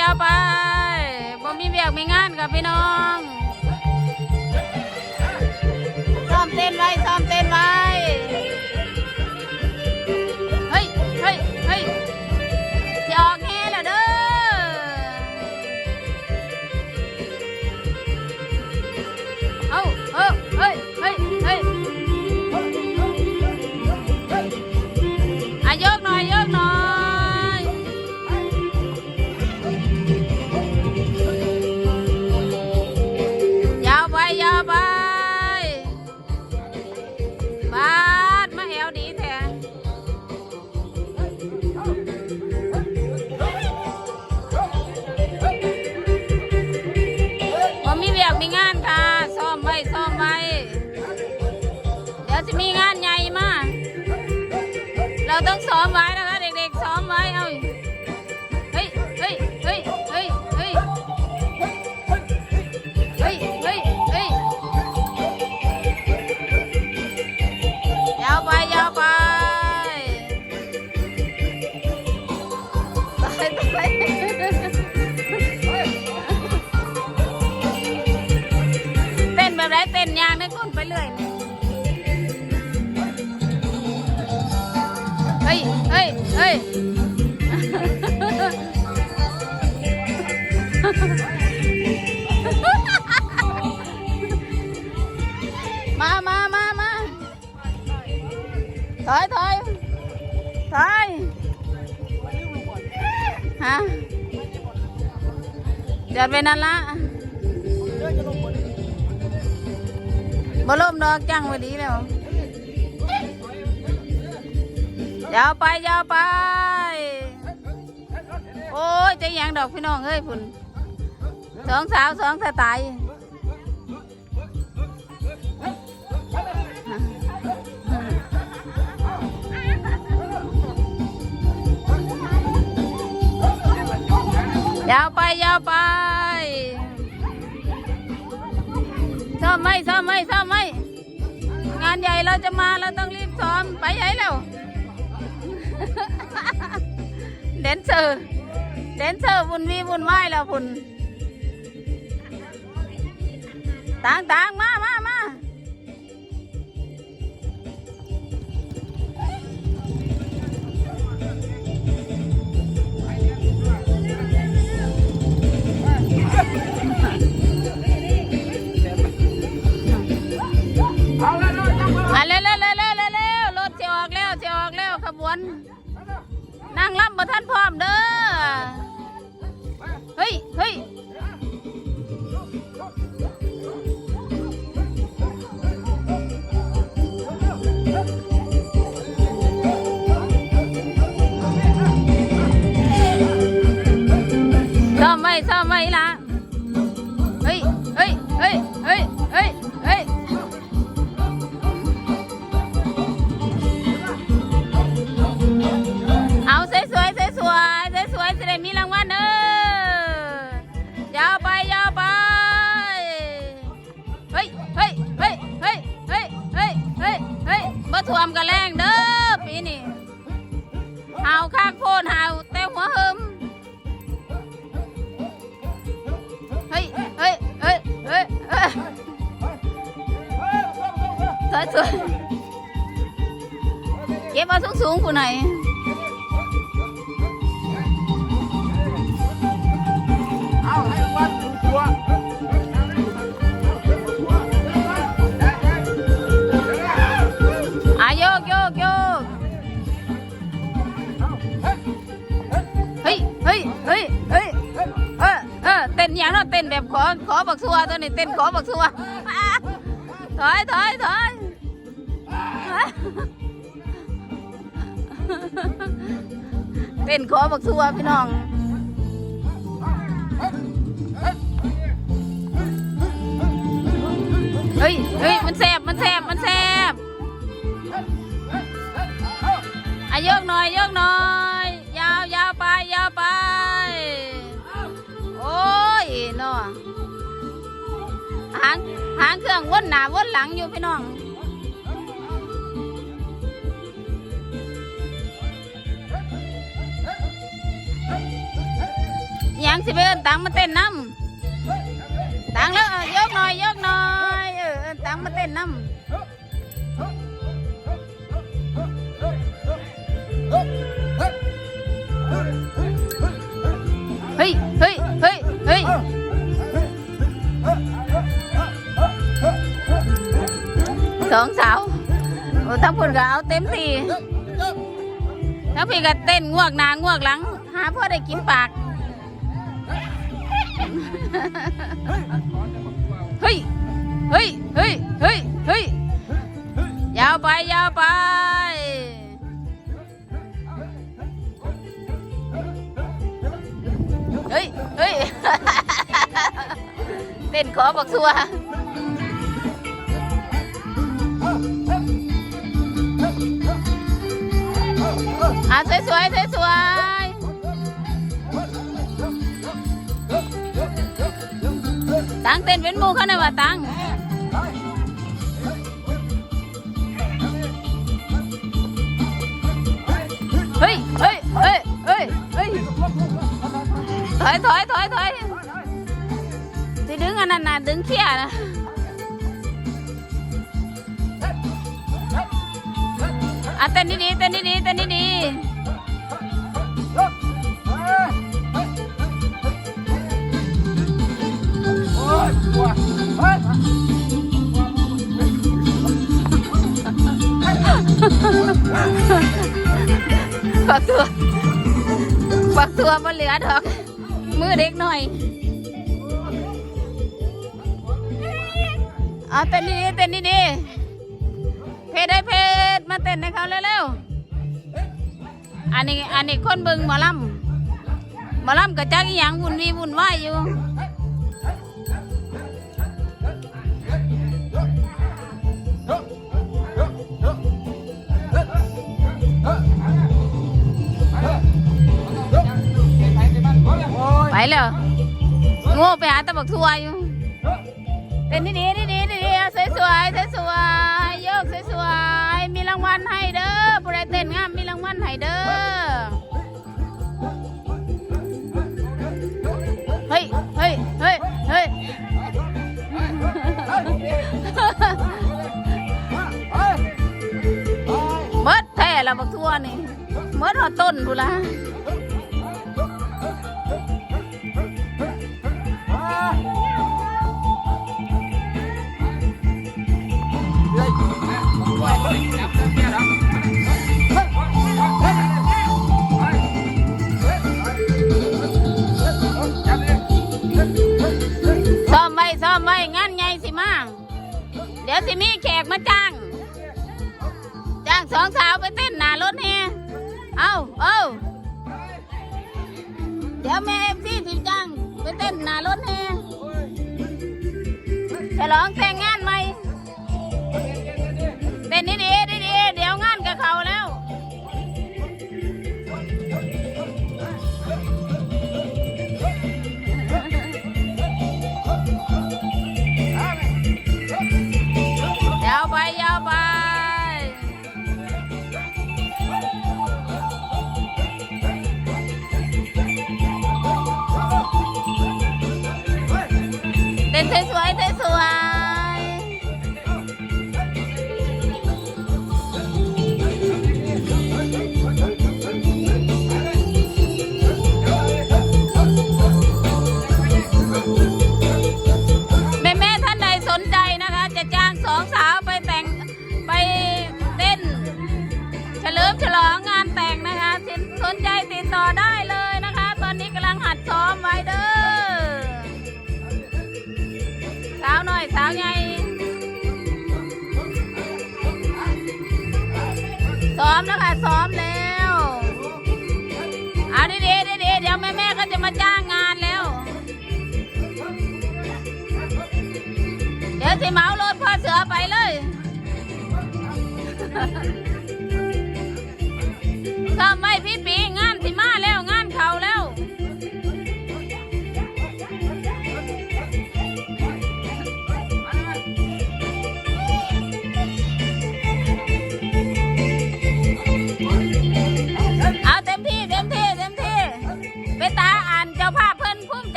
ยาวไปบ่มีเบียกมีงานกับพี่น้อง ต้องซ้อมไว้นะคะเด็กๆซ้อมไว้เอาเฮ้ยเฮ้ยเฮ้ยเฮ้ยเฮ้ยเฮ้ยเฮ้ยเฮ้ยยาวไปยาวไปตายตายเต้นแบบไรเต้นยางนึกคนไปเรื่อย นี่เฮ้ยเฮ้ยเฮ้ยมามามามาถอยถอยถอยฮะเดี๋ยวไปนั่นละบ่ล่มดอกจังไว้ดีแล้ว ยาวไปยาวไป โอ้ยจะยังดอกพี่น้องเอ้ยพุ่นสองสาวสองสไตล์ยาวไปยาวไปซ้อมไหมซ้อมไหมซ้อมไหมงานใหญ่เราจะมาเราต้องรีบซ้อมไปใหญ่แล้ว นเซอร์แดนเซอร์บุญวีบุญไหวแล้วคุญต่างต่งมา นั่งรับมาท่านพร้อมเด้อ เฮ้ยเฮ้ยซ่อมไว้ซ่อมไว้ละ tới xuống Kéo bao xuống xuống của này À vô vô vô Hey, hey, hey, hey. เออเออเต้นอย่างนั้นเต้นแบบขอขอบักซัวตัวนี้เต้นขอบักซัวถอยถอยถอย เต้นขอบักซัวพี่น้องเฮ้ยเฮ้ยมันแสบมันแสบมันแสบอะยกหน่อยยกหน่อย ยาวยาวไปยาวไป โอ้ยเนาะหางหางเครื่องวนหน้าวนหลังอยู่พี่น้อง ยังสิไปเอิ้นตังมาเต้นน้ำตังแล้วยกหน่อยยกหน่อยเออตังมาเต้นน้ำเฮ้ยเฮ้ยเฮ้ยเฮ้ยสองสาวโอ้ทั้งคนก็เอาเต็มที่แล้วพี่ก็เต้นงวกนางวกหลัง หาพ่อได้กินปาก เฮ้ย เฮ้ย เฮ้ย เฮ้ย เฮ้ย ยาวไป ยาวไป เฮ้ย เฮ้ย เต้นขอบักซัวอะสวยสวยสวยสวย ตังเต้นเป็นหมูเขาหน่อยว่าตังเฮ้ยเฮ้ยเฮ้ยเฮ้ยเฮ้ยถอยถอยถอยถอยสิดึงอันนั้นน่ะดึงเขี้ยนะอะเต้นดีๆเต้นดีๆเต้นดีๆ ฝักตัวฝักตัวมันเหลือดอก มือเด็กหน่อยเอาเต้นดีๆเต้นดีๆเพจได้เพจมาเต้นให้เขาเร็วๆอันนี้อันนี้คนเบึงหมอลำหมอลำกับจักอีหยังวุ่นวีวุ่นวายอยู่ ไปแล้วโง่ไปหาตะบักทัวอยู่เต้นดีดีดีดีดีสวยสวยสวยสวยโยกสวยสวยมีรางวัลให้เด้อผู้ใดเต้นงามมีรางวัลให้เด้อเฮ้ยเฮ้ยเฮ้ยเฮ้ยเมิดแท้ละบักทัวนี่เมิดหอต้นพูนละ ซ้อมไว้ซ้อมไว้งานใหญ่สิมาเดี๋ยวสิมีแขกมาจ้าง จ้างสองสาวไปเต้นหน้ารถแฮเอาเอาเดี๋ยวแม่เอฟซีสิจ้างไปเต้นหน้ารถแฮฉลองแต่งงานใหม่ 哈 哈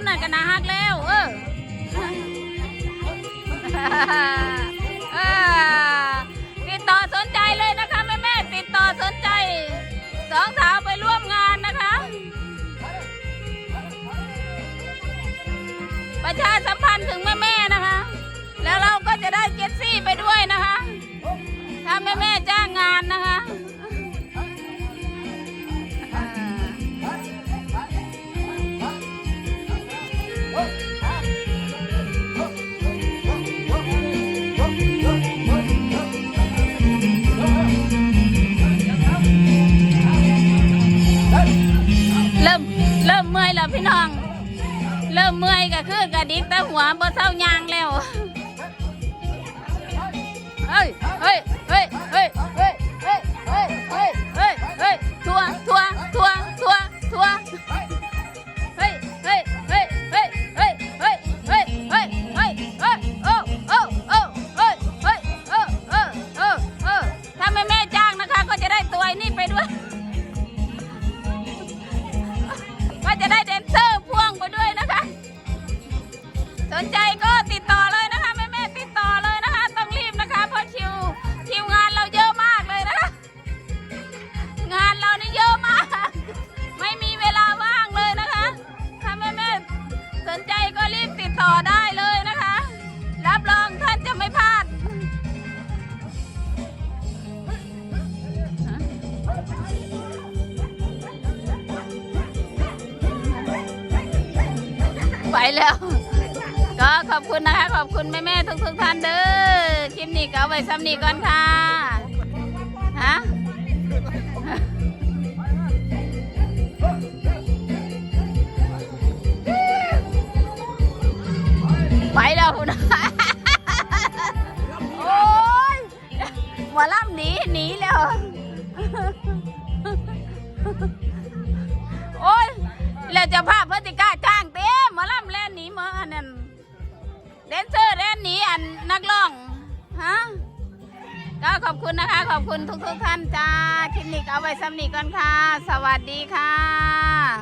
ำน่ะก็น่าฮักแล้ว เออติดต่อสนใจเลยนะคะแม่แม่ๆติดต่อสนใจสองสาวไปร่วมงานนะคะ ประชาสัมพันธ์ถึงแม่แม่ๆนะคะ แล้วเราก็จะได้เจ็ตซี่ไปด้วยนะคะ ถ้าแม่แม่ๆจ้างงานนะคะ หัวบ่เศร้ายางแล้วเฮ้ยเฮ้ย แล้ว ก็ขอบคุณนะคะ ขอบคุณแม่ๆทุกๆท่านเด้อคลิปนี้ก็เอาไว้ซ้ำนี้ก่อนค่ะฮะไปแล้วคุณ เอาไว้สำนีก่อนค่ะ สวัสดีค่ะ